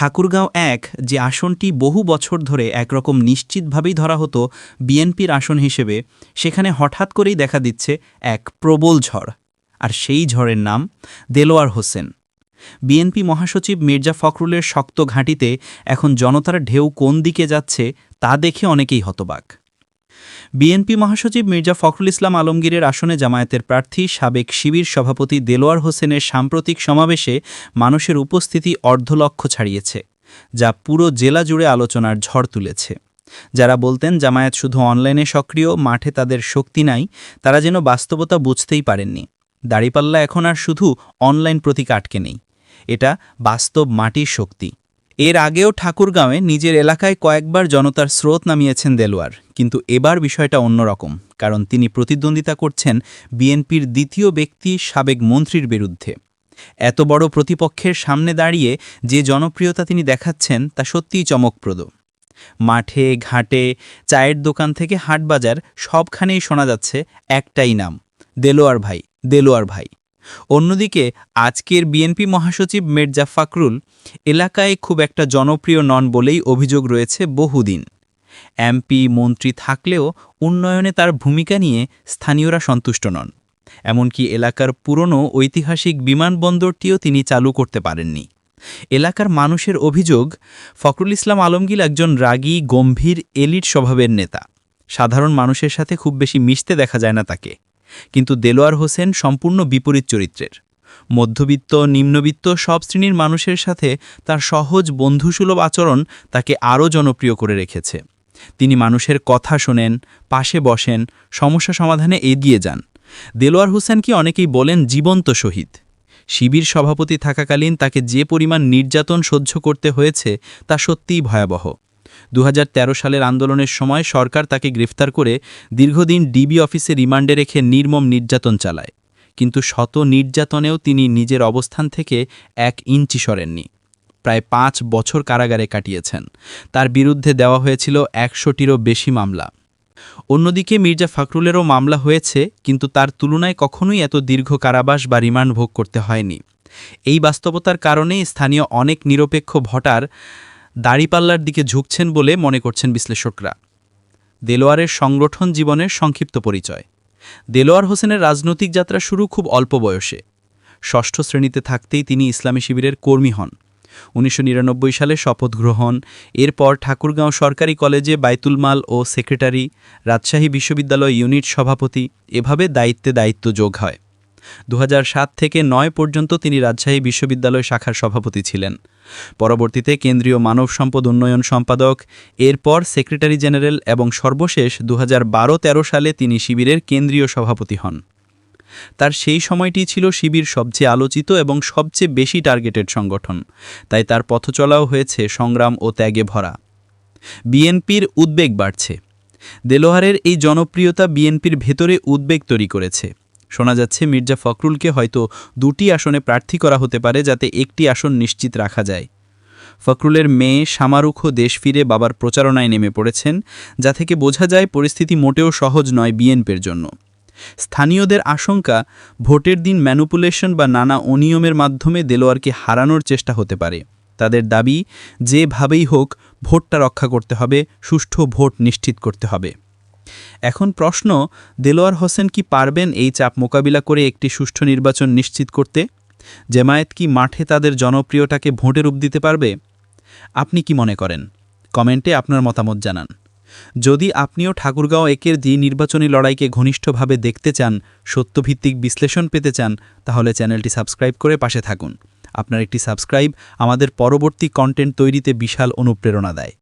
ঠাকুরগাঁও এক যে আসনটি বহু বছর ধরে একরকম নিশ্চিতভাবেই ধরা হতো বিএনপির আসন হিসেবে, সেখানে হঠাৎ করেই দেখা দিচ্ছে এক প্রবল ঝড়। আর সেই ঝড়ের নাম দেলোয়ার হোসেন। বিএনপি মহাসচিব মির্জা ফখরুলের শক্ত ঘাঁটিতে এখন জনতার ঢেউ কোন দিকে যাচ্ছে তা দেখে অনেকেই হতবাক। বিএনপি মহাসচিব মির্জা ফখরুল ইসলাম আলমগীরের আসনে জামায়াতের প্রার্থী সাবেক শিবির সভাপতি দেলোয়ার হোসেনের সাম্প্রতিক সমাবেশে মানুষের উপস্থিতি অর্ধলক্ষ ছাড়িয়েছে, যা পুরো জেলা জুড়ে আলোচনার ঝড় তুলেছে। যারা বলতেন জামায়াত শুধু অনলাইনে সক্রিয়, মাঠে তাদের শক্তি নাই, তারা যেন বাস্তবতা বুঝতেই পারেননি। দাড়িপাল্লা এখন আর শুধু অনলাইন প্রতীক আটকে নেই। এটা বাস্তব মাটির শক্তি। এর আগেও ঠাকুরগাঁওয়ে নিজের এলাকায় কয়েকবার জনতার স্রোত নামিয়েছেন দেলোয়ার। কিন্তু এবার বিষয়টা অন্যরকম, কারণ তিনি প্রতিদ্বন্দ্বিতা করছেন বিএনপির দ্বিতীয় ব্যক্তি সাবেক মন্ত্রীর বিরুদ্ধে। এত বড় প্রতিপক্ষের সামনে দাঁড়িয়ে যে জনপ্রিয়তা তিনি দেখাচ্ছেন তা সত্যিই চমকপ্রদ। মাঠে, ঘাটে, চায়ের দোকান থেকে হাটবাজার সবখানেই শোনা যাচ্ছে একটাই নাম, দেলোয়ার ভাই দেলোয়ার ভাই। অন্যদিকে, আজকের বিএনপি মহাসচিব মির্জা ফাকরুল এলাকায় খুব একটা জনপ্রিয় নন বলেই অভিযোগ রয়েছে বহুদিন। এমপি, মন্ত্রী থাকলেও উন্নয়নে তার ভূমিকা নিয়ে স্থানীয়রা সন্তুষ্ট নন। এমনকি এলাকার পুরনো ঐতিহাসিক বিমানবন্দরটিও তিনি চালু করতে পারেননি। এলাকার মানুষের অভিযোগ, ফখরুল ইসলাম আলমগীর একজন রাগী, গম্ভীর, এলিট স্বভাবের নেতা। সাধারণ মানুষের সাথে খুব বেশি মিশতে দেখা যায় না তাকে। কিন্তু দেলোয়ার হোসেন সম্পূর্ণ বিপরীত চরিত্রের। মধ্যবিত্ত, নিম্নবিত্ত সব শ্রেণির মানুষের সাথে তার সহজ বন্ধুসুলভ আচরণ তাকে আরও জনপ্রিয় করে রেখেছে। তিনি মানুষের কথা শোনেন, পাশে বসেন, সমস্যা সমাধানে এগিয়ে যান। দেলোয়ার হোসেন কি অনেকেই বলেন জীবন্ত শহীদ। শিবির সভাপতি থাকাকালীন তাকে যে পরিমাণ নির্যাতন সহ্য করতে হয়েছে তা সত্যিই ভয়াবহ। দু হাজার তেরো সালের আন্দোলনের সময় সরকার তাকে গ্রেফতার করে দীর্ঘদিন ডিবি অফিসে রিমান্ডে রেখে নির্মম নির্যাতন চালায়। কিন্তু শত নির্যাতনেও তিনি নিজের অবস্থান থেকে এক ইঞ্চি সরেননি। প্রায় পাঁচ বছর কারাগারে কাটিয়েছেন। তার বিরুদ্ধে দেওয়া হয়েছিল একশোটিরও বেশি মামলা। অন্যদিকে মির্জা ফখরুলেরও মামলা হয়েছে, কিন্তু তার তুলনায় কখনোই এত দীর্ঘ কারাবাস বা রিমান্ড ভোগ করতে হয়নি। এই বাস্তবতার কারণেই স্থানীয় অনেক নিরপেক্ষ ভোটার দাড়িপাল্লার দিকে ঝুঁকছেন বলে মনে করছেন বিশ্লেষকরা। দেলোয়ারের সংগঠন জীবনের সংক্ষিপ্ত পরিচয়। দেলোয়ার হোসেনের রাজনৈতিক যাত্রা শুরু খুব অল্প বয়সে। ষষ্ঠ শ্রেণীতে থাকতেই তিনি ইসলামী শিবিরের কর্মী হন। উনিশশো নিরানব্বই সালে শপথ গ্রহণ, এরপর ঠাকুরগাঁও সরকারি কলেজে বাইতুল মাল ও সেক্রেটারি, রাজশাহী বিশ্ববিদ্যালয় ইউনিট সভাপতি, এভাবে দায়িত্বে দায়িত্ব যোগ হয়। দু হাজার সাত থেকে নয় পর্যন্ত তিনি রাজশাহী বিশ্ববিদ্যালয় শাখার সভাপতি ছিলেন। পরবর্তীতে কেন্দ্রীয় মানব সম্পদ উন্নয়ন সম্পাদক, এরপর সেক্রেটারি জেনারেল এবং সর্বশেষ দু হাজার সালে তিনি শিবিরের কেন্দ্রীয় সভাপতি হন। তার সেই সময়টি ছিল শিবির সবচেয়ে আলোচিত এবং সবচেয়ে বেশি টার্গেটেড সংগঠন। তাই তার পথচলাও হয়েছে সংগ্রাম ও ত্যাগে ভরা। বিএনপির উদ্বেগ বাড়ছে। দেলোহারের এই জনপ্রিয়তা বিএনপির ভেতরে উদ্বেগ তৈরি করেছে। শোনা যাচ্ছে, মির্জা ফখরুলকে হয়তো দুটি আসনে প্রার্থী করা হতে পারে যাতে একটি আসন নিশ্চিত রাখা যায়। ফখরুলের মেয়ে সামারুখও দেশ ফিরে বাবার প্রচারণায় নেমে পড়েছেন, যা থেকে বোঝা যায় পরিস্থিতি মোটেও সহজ নয় বিএনপির জন্য। স্থানীয়দের আশঙ্কা, ভোটের দিন ম্যানুপুলেশন বা নানা অনিয়মের মাধ্যমে দেলোয়ারকে হারানোর চেষ্টা হতে পারে। তাদের দাবি, যেভাবেই হোক, ভোটটা রক্ষা করতে হবে, সুষ্ঠু ভোট নিশ্চিত করতে হবে। এখন প্রশ্ন, দেলোয়ার হোসেন কি পারবেন এই চাপ মোকাবিলা করে একটি সুষ্ঠু নির্বাচন নিশ্চিত করতে? জেমায়েত কি মাঠে তাদের জনপ্রিয়টাকে ভোটে রূপ দিতে পারবে? আপনি কি মনে করেন? কমেন্টে আপনার মতামত জানান। যদি আপনিও ঠাকুরগাঁও একের দি নির্বাচনী লড়াইকে ঘনিষ্ঠভাবে দেখতে চান, সত্যভিত্তিক বিশ্লেষণ পেতে চান, তাহলে চ্যানেলটি সাবস্ক্রাইব করে পাশে থাকুন। আপনার একটি সাবস্ক্রাইব আমাদের পরবর্তী কন্টেন্ট তৈরিতে বিশাল অনুপ্রেরণা দেয়।